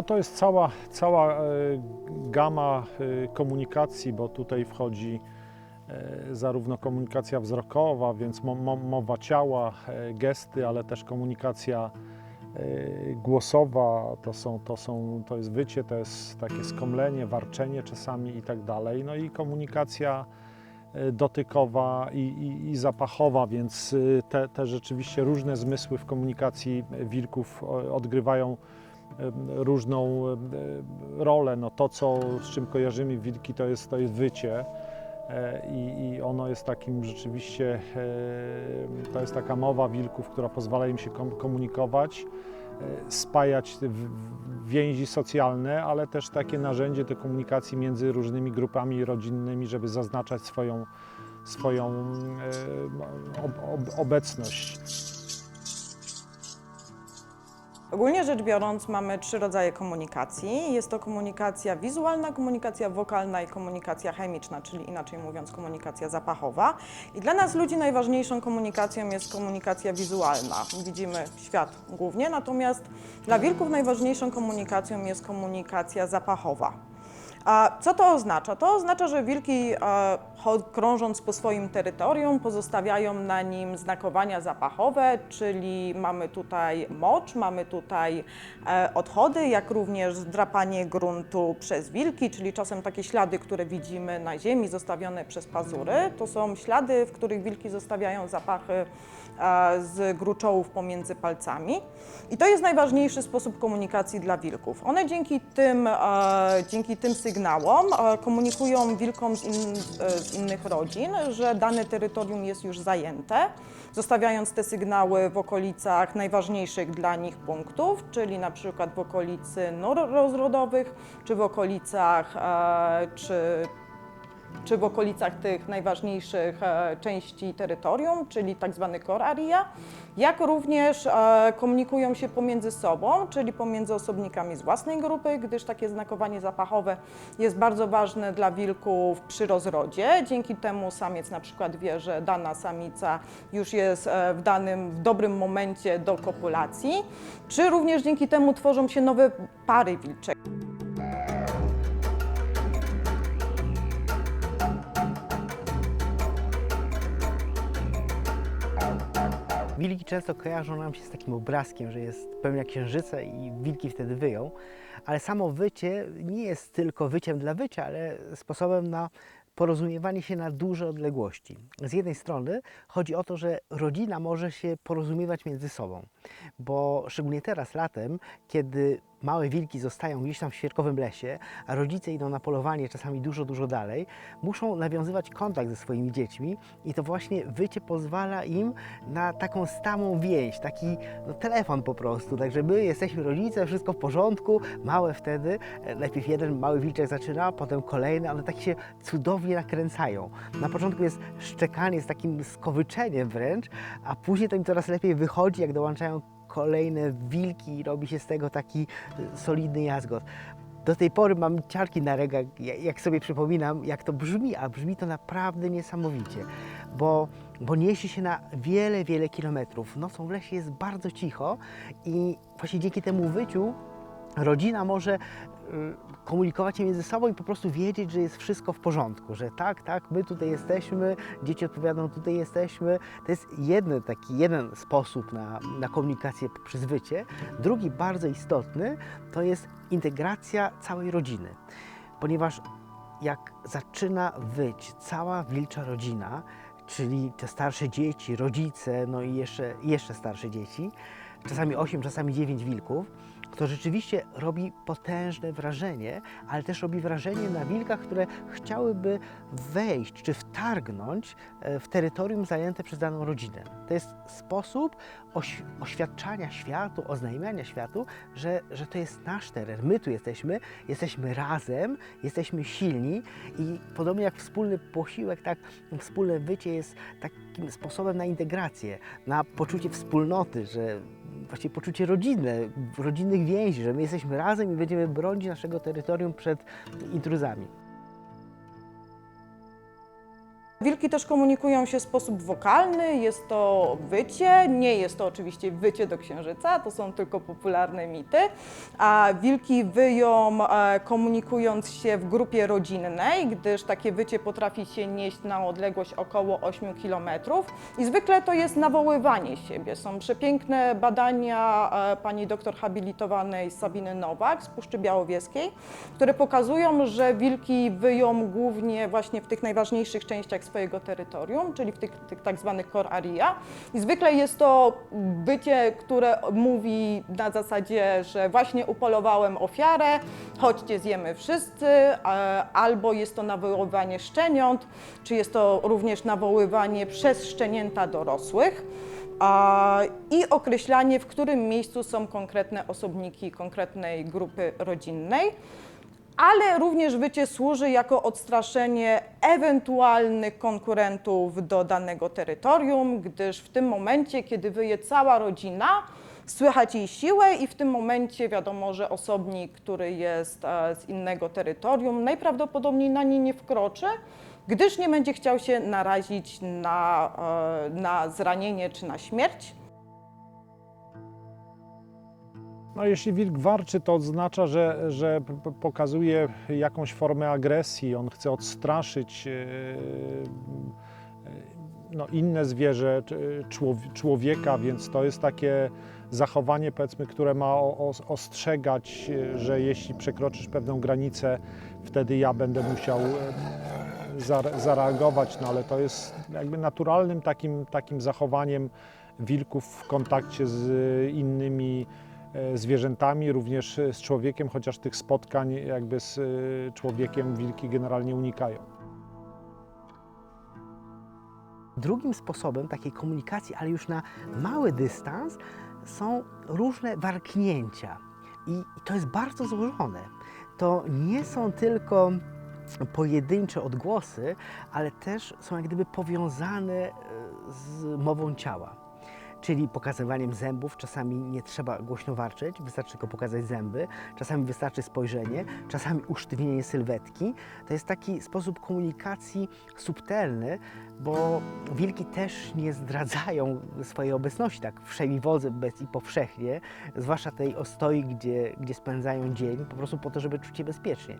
No to jest cała, cała e, gama e, komunikacji, bo tutaj wchodzi e, zarówno komunikacja wzrokowa, więc mo, mo, mowa ciała, gesty, ale też komunikacja głosowa, to, są, to, są, to jest wycie, to jest takie skomlenie, warczenie czasami i tak dalej. No i komunikacja dotykowa i, i, i zapachowa, więc te, te rzeczywiście różne zmysły w komunikacji wilków odgrywają różną rolę. No to, co, z czym kojarzymy wilki, to jest, to jest wycie. E, I, I ono jest takim rzeczywiście, e, to jest taka mowa wilków, która pozwala im się kom- komunikować, e, spajać więzi socjalne, ale też takie narzędzie do komunikacji między różnymi grupami rodzinnymi, żeby zaznaczać swoją, swoją ob, ob, obecność. Ogólnie rzecz biorąc, mamy trzy rodzaje komunikacji. Jest to komunikacja wizualna, komunikacja wokalna i komunikacja chemiczna, czyli inaczej mówiąc, komunikacja zapachowa. I dla nas ludzi najważniejszą komunikacją jest komunikacja wizualna. Widzimy świat głównie, natomiast dla wilków najważniejszą komunikacją jest komunikacja zapachowa. A co to oznacza? To oznacza, że wilki e, krążąc po swoim terytorium pozostawiają na nim znakowania zapachowe, czyli mamy tutaj mocz, mamy tutaj e, odchody, jak również drapanie gruntu przez wilki, czyli czasem takie ślady, które widzimy na ziemi zostawione przez pazury. To są ślady, w których wilki zostawiają zapachy e, z gruczołów pomiędzy palcami. I to jest najważniejszy sposób komunikacji dla wilków. One dzięki tym, dzięki tym sygnałom e, komunikują wilkom z, in, e, z innych rodzin, że dane terytorium jest już zajęte, zostawiając te sygnały w okolicach najważniejszych dla nich punktów, czyli na przykład w okolicy nor rozrodowych, czy w okolicach, e, czy, czy w okolicach tych najważniejszych e, części terytorium, czyli tak zwany core area, jak również e, komunikują się pomiędzy sobą, czyli pomiędzy osobnikami z własnej grupy, gdyż takie znakowanie zapachowe jest bardzo ważne dla wilków przy rozrodzie. Dzięki temu samiec na przykład wie, że dana samica już jest e, w danym, w dobrym momencie do kopulacji, czy również dzięki temu tworzą się nowe pary wilcze. Wilki często kojarzą nam się z takim obrazkiem, że jest pełnia księżyca i wilki wtedy wyją, ale samo wycie nie jest tylko wyciem dla wycia, ale sposobem na porozumiewanie się na duże odległości. Z jednej strony chodzi o to, że rodzina może się porozumiewać między sobą, bo szczególnie teraz latem, kiedy małe wilki zostają gdzieś tam w świerkowym lesie, a rodzice idą na polowanie czasami dużo, dużo dalej, muszą nawiązywać kontakt ze swoimi dziećmi i to właśnie wycie pozwala im na taką stałą więź, taki no, telefon po prostu. Także my jesteśmy rodzice, wszystko w porządku, małe wtedy, e, najpierw jeden mały wilczek zaczyna, potem kolejny, one tak się cudownie nakręcają. Na początku jest szczekanie z takim skowyczeniem wręcz, a później to im coraz lepiej wychodzi, jak dołączają kolejne wilki i robi się z tego taki e, solidny jazgot. Do tej pory mam ciarki na regach, ja- jak sobie przypominam, jak to brzmi, a brzmi to naprawdę niesamowicie, bo, bo niesie się na wiele, wiele kilometrów. Nocą w lesie jest bardzo cicho i właśnie dzięki temu wyciu rodzina może komunikować się między sobą i po prostu wiedzieć, że jest wszystko w porządku, że tak, tak, my tutaj jesteśmy, dzieci odpowiadają, tutaj jesteśmy. To jest jeden taki, jeden sposób na, na komunikację przez wycie. Drugi, bardzo istotny, to jest integracja całej rodziny, ponieważ jak zaczyna wyć cała wilcza rodzina, czyli te starsze dzieci, rodzice, no i jeszcze, jeszcze starsze dzieci, czasami 8, czasami 9 wilków, to rzeczywiście robi potężne wrażenie, ale też robi wrażenie na wilkach, które chciałyby wejść czy wtargnąć e, w terytorium zajęte przez daną rodzinę. To jest sposób oś, oświadczania światu, oznajmiania światu, że, że to jest nasz teren, my tu jesteśmy, jesteśmy razem, jesteśmy silni i podobnie jak wspólny posiłek, tak wspólne wycie jest takim sposobem na integrację, na poczucie wspólnoty, że właśnie poczucie rodzinne, rodzinnych więzi, że my jesteśmy razem i będziemy bronić naszego terytorium przed intruzami. Wilki też komunikują się w sposób wokalny, jest to wycie, nie jest to oczywiście wycie do księżyca, to są tylko popularne mity, a wilki wyją e, komunikując się w grupie rodzinnej, gdyż takie wycie potrafi się nieść na odległość około 8 km i zwykle to jest nawoływanie siebie. Są przepiękne badania e, pani doktor habilitowanej Sabiny Nowak z Puszczy Białowieskiej, które pokazują, że wilki wyją głównie właśnie w tych najważniejszych częściach swojego terytorium, czyli w tych, tych tak zwanych core area. I zwykle jest to bycie, które mówi na zasadzie, że właśnie upolowałem ofiarę, chodźcie zjemy wszyscy, e, albo jest to nawoływanie szczeniąt, czy jest to również nawoływanie przez szczenięta dorosłych i określanie, w którym miejscu są konkretne osobniki konkretnej grupy rodzinnej ale również wycie służy jako odstraszenie ewentualnych konkurentów do danego terytorium, gdyż w tym momencie, kiedy wyje cała rodzina, słychać jej siłę i w tym momencie wiadomo, że osobnik, który jest e, z innego terytorium, najprawdopodobniej na nie nie wkroczy, gdyż nie będzie chciał się narazić na, e, na zranienie czy na śmierć. No, jeśli wilk warczy, to oznacza, że, że pokazuje jakąś formę agresji, on chce odstraszyć e, e, no, inne zwierzę, człowieka, więc to jest takie zachowanie, powiedzmy, które ma ostrzegać, e, że jeśli przekroczysz pewną granicę, wtedy ja będę musiał zare- zareagować, no ale to jest jakby naturalnym takim, takim zachowaniem wilków w kontakcie z innymi zwierzętami, również e, z człowiekiem, chociaż tych spotkań jakby z e, człowiekiem wilki generalnie unikają. Drugim sposobem takiej komunikacji, ale już na mały dystans, są różne warknięcia. I to jest bardzo złożone. To nie są tylko pojedyncze odgłosy, ale też są jak gdyby powiązane e, z mową ciała. Czyli pokazywaniem zębów, czasami nie trzeba głośno warczeć, wystarczy tylko pokazać zęby, czasami wystarczy spojrzenie, czasami usztywnienie sylwetki. To jest taki sposób komunikacji subtelny, bo wilki też nie zdradzają swojej obecności tak wszemi wobec i powszechnie, zwłaszcza tej ostoi, gdzie, gdzie spędzają dzień, po prostu po to, żeby czuć się bezpiecznie.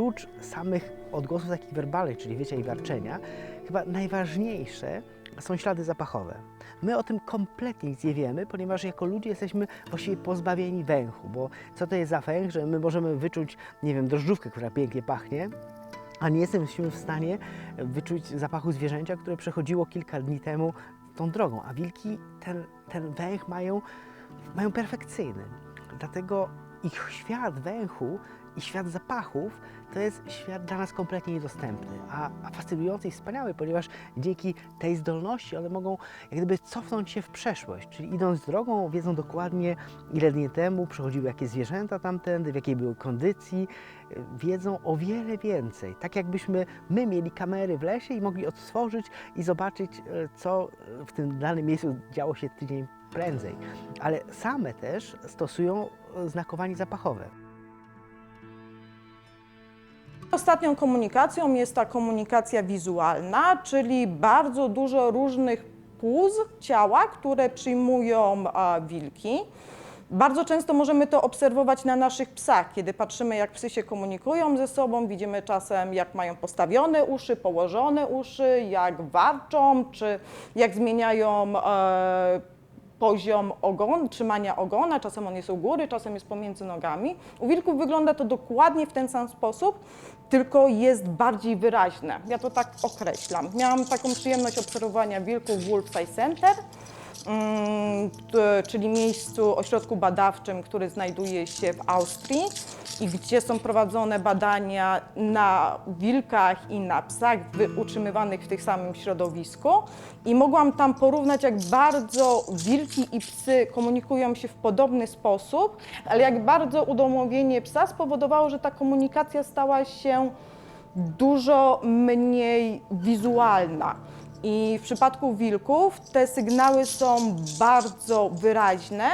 Prócz samych odgłosów takich werbalnych, czyli wycia i warczenia, chyba najważniejsze są ślady zapachowe. My o tym kompletnie nic nie wiemy, ponieważ jako ludzie jesteśmy właściwie pozbawieni węchu, bo co to jest za węch, że my możemy wyczuć, nie wiem, drożdżówkę, która pięknie pachnie, a nie jesteśmy w stanie wyczuć zapachu zwierzęcia, które przechodziło kilka dni temu tą drogą, a wilki ten, ten węch mają, mają perfekcyjny. Dlatego ich świat węchu i świat zapachów to jest świat dla nas kompletnie niedostępny, a, a fascynujący i wspaniały, ponieważ dzięki tej zdolności one mogą jak gdyby cofnąć się w przeszłość, czyli idąc drogą wiedzą dokładnie ile dni temu przechodziły jakie zwierzęta tamtędy, w jakiej były kondycji, y, wiedzą o wiele więcej. Tak jakbyśmy my mieli kamery w lesie i mogli odtworzyć i zobaczyć, y, co y, w tym danym miejscu działo się tydzień prędzej. Ale same też stosują znakowanie zapachowe. Ostatnią komunikacją jest ta komunikacja wizualna, czyli bardzo dużo różnych puz ciała, które przyjmują wilki. Bardzo często możemy to obserwować na naszych psach, kiedy patrzymy, jak psy się komunikują ze sobą. Widzimy czasem, jak mają postawione uszy, położone uszy, jak warczą, czy jak zmieniają e, poziom ogon, trzymania ogona. Czasem on jest u góry, czasem jest pomiędzy nogami. U wilków wygląda to dokładnie w ten sam sposób, tylko jest bardziej wyraźne. Ja to tak określam. Miałam taką przyjemność obserwowania wilków w Wolf Eye Center, czyli miejscu, ośrodku badawczym, który znajduje się w Austrii i gdzie są prowadzone badania na wilkach i na psach utrzymywanych w tym samym środowisku. I mogłam tam porównać, jak bardzo wilki i psy komunikują się w podobny sposób, ale jak bardzo udomowienie psa spowodowało, że ta komunikacja stała się dużo mniej wizualna. I w przypadku wilków te sygnały są bardzo wyraźne,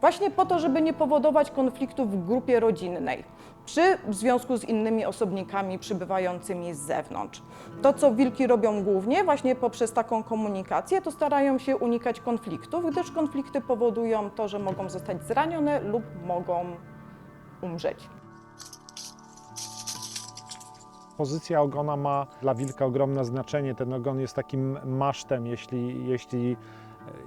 Właśnie po to, żeby nie powodować konfliktów w grupie rodzinnej, czy w związku z innymi osobnikami przybywającymi z zewnątrz. To, co wilki robią głównie właśnie poprzez taką komunikację, to starają się unikać konfliktów, gdyż konflikty powodują to, że mogą zostać zranione lub mogą umrzeć. Pozycja ogona ma dla wilka ogromne znaczenie. Ten ogon jest takim masztem, jeśli, jeśli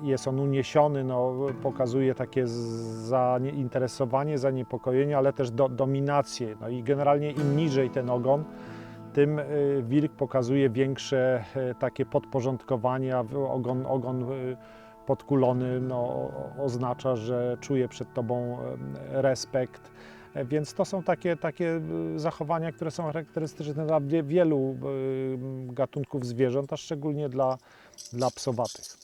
jest on uniesiony, no, pokazuje takie zainteresowanie, zaniepokojenie, ale też do, dominację. No i generalnie im niżej ten ogon, tym y, wilk pokazuje większe y, takie podporządkowanie, a ogon, ogon y, podkulony no, oznacza, że czuje przed tobą respekt. Więc to są takie, takie y, zachowania, które są charakterystyczne dla wie- wielu y, gatunków zwierząt, a szczególnie dla, dla psowatych.